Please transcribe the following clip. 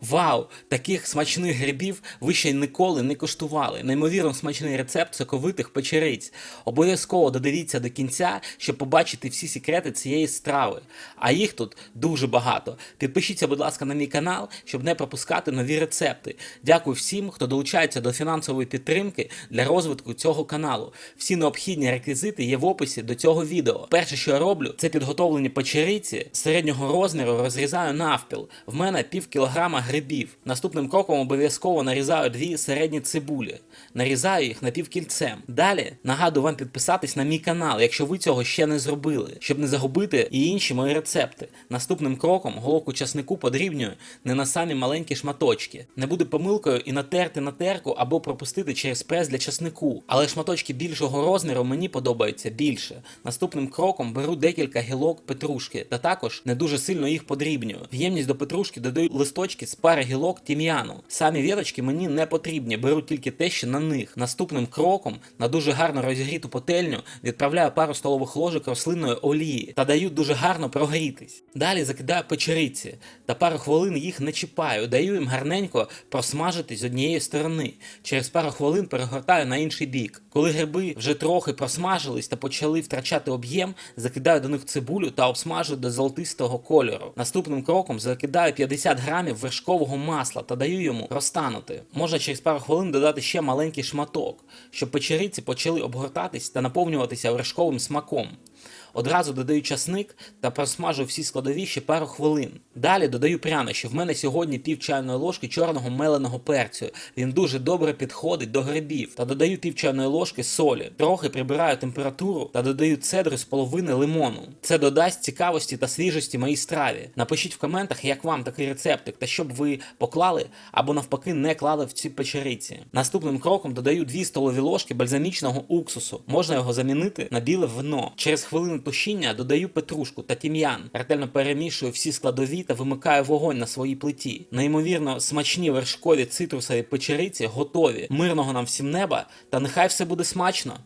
Вау! Таких смачних грибів ви ще ніколи не коштували. Неймовірно смачний рецепт соковитих печериць. Обов'язково додивіться до кінця, щоб побачити всі секрети цієї страви. А їх тут дуже багато. Підпишіться, будь ласка, на мій канал, щоб не пропускати нові рецепти. Дякую всім, хто долучається до фінансової підтримки для розвитку цього каналу. Всі необхідні реквізити є в описі до цього відео. Перше, що я роблю, це підготовлені печериці середнього розміру розрізаю навпіл. В мене пів кілограма грибів. Наступним кроком обов'язково нарізаю дві середні цибулі. Нарізаю їх напівкільцем. Далі нагадую вам підписатись на мій канал, якщо ви цього ще не зробили, щоб не загубити і інші мої рецепти. Наступним кроком головку часнику подрібнюю не на самі маленькі шматочки. Не буде помилкою і натерти на терку або пропустити через прес для часнику. Але шматочки більшого розміру мені подобаються більше. Наступним кроком беру декілька гілок петрушки та також не дуже сильно їх подрібнюю. В ємність до петрушки додаю листочки з пари гілок тім'яну. Самі віточки мені не потрібні, беру тільки те, що на них. Наступним кроком на дуже гарно розігріту пательню відправляю пару столових ложок рослинної олії та даю дуже гарно прогрітись. Далі закидаю печериці та пару хвилин їх не чіпаю, даю їм гарненько просмажитись з однієї сторони. Через пару хвилин перегортаю на інший бік. Коли гриби вже трохи просмажились та почали втрачати об'єм, закидаю до них цибулю та обсмажую до золотистого кольору. Наступним кроком закидаю 50 грамів вершкового масла та даю йому розтанути. Можна через пару хвилин додати ще маленький шматок, щоб печериці почали обгортатись та наповнюватися вершковим смаком. Одразу додаю часник та просмажу всі складові ще пару хвилин. Далі додаю прянощі. В мене сьогодні пів чайної ложки чорного меленого перцю. Він дуже добре підходить до грибів. Та додаю пів чайної ложки солі. Трохи прибираю температуру та додаю цедру з половини лимону. Це додасть цікавості та свіжості моїй страві. Напишіть в коментах, як вам такий рецептик, та щоб ви поклали або навпаки не клали в ці печериці. Наступним кроком додаю 2 столові ложки бальзамічного уксусу. Можна його замінити на біле вино. Через хвилину тушіння додаю петрушку та тім'ян. Ретельно перемішую всі складові та вимикаю вогонь на своїй плиті. Неймовірно смачні вершкові цитрусові печериці готові. Мирного нам всім неба та нехай все буде смачно.